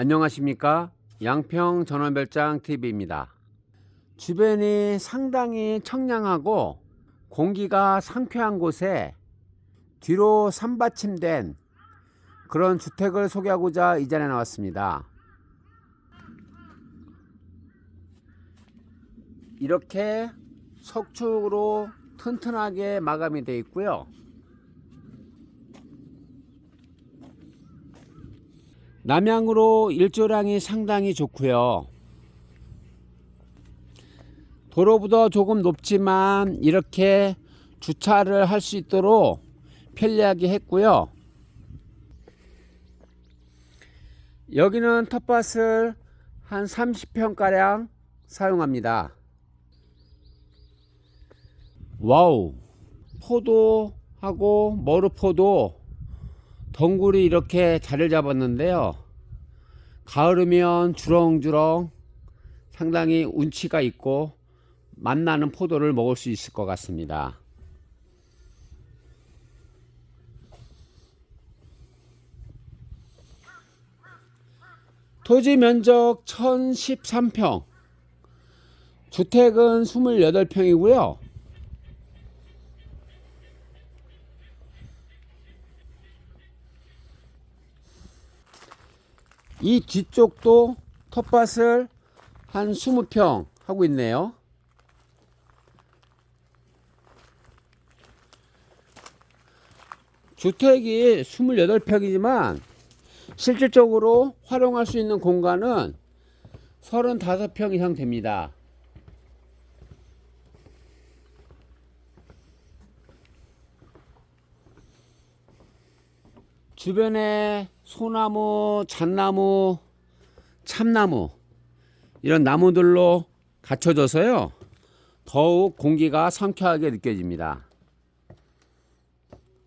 안녕하십니까 양평 전원별장 TV입니다. 주변이 상당히 청량하고 공기가 상쾌한 곳에 뒤로 산받침된 그런 주택을 소개하고자 이 자리에 나왔습니다. 이렇게 석축으로 튼튼하게 마감이 되어 있고요. 남향으로 일조량이 상당히 좋고요. 도로보다 조금 높지만 이렇게 주차를 할 수 있도록 편리하게 했고요. 여기는 텃밭을 한 30평가량 사용합니다. 와우, 포도하고 머루포도 덩굴이 이렇게 자리를 잡았는데요. 가을이면 주렁주렁 상당히 운치가 있고 맛나는 포도를 먹을 수 있을 것 같습니다. 토지 면적 1013평, 주택은 28평이고요. 이 뒤쪽도 텃밭을 한 20평 하고 있네요. 주택이 28평이지만 실질적으로 활용할 수 있는 공간은 35평 이상 됩니다. 주변에 소나무, 잣나무, 참나무 이런 나무들로 갖춰져서요. 더욱 공기가 상쾌하게 느껴집니다.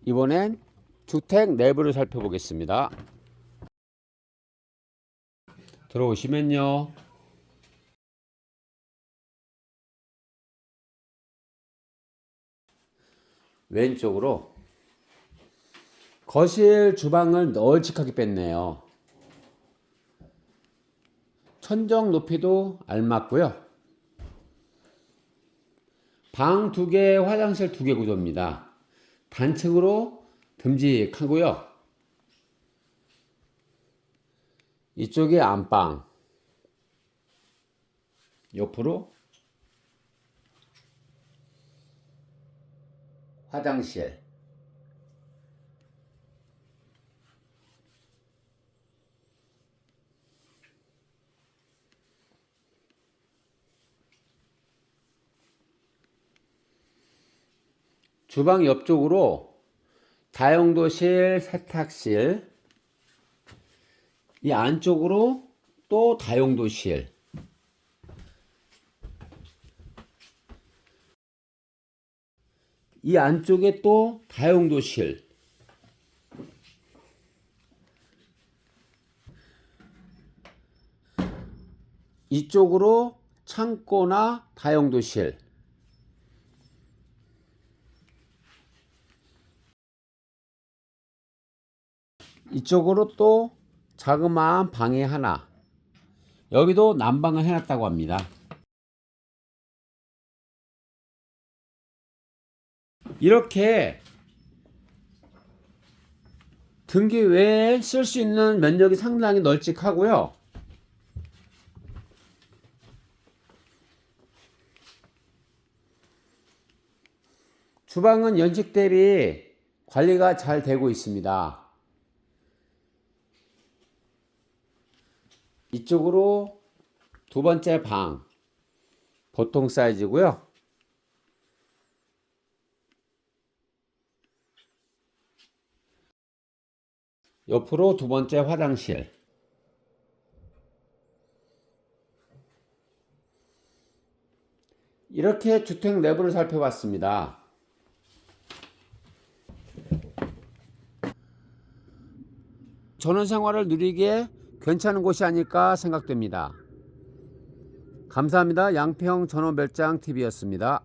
이번엔 주택 내부를 살펴보겠습니다. 들어오시면요. 왼쪽으로 거실 주방을 널찍하게 뺐네요. 천정 높이도 알맞고요. 방 두 개, 화장실 두 개 구조입니다. 단층으로 듬직하고요. 이쪽이 안방. 옆으로 화장실. 주방 옆쪽으로 다용도실, 세탁실, 이 안쪽으로 또 다용도실, 이 안쪽에 또 다용도실, 이쪽으로 창고나 다용도실, 이쪽으로 또 자그마한 방이 하나. 여기도 난방을 해놨다고 합니다. 이렇게 등기 외에 쓸 수 있는 면적이 상당히 널찍하고요. 주방은 연식 대비 관리가 잘 되고 있습니다. 이쪽으로 두 번째 방 보통 사이즈고요. 옆으로 두 번째 화장실. 이렇게 주택 내부를 살펴봤습니다. 전원 생활을 누리기에 괜찮은 곳이 아닐까 생각됩니다. 감사합니다. 양평 전원별장 TV였습니다.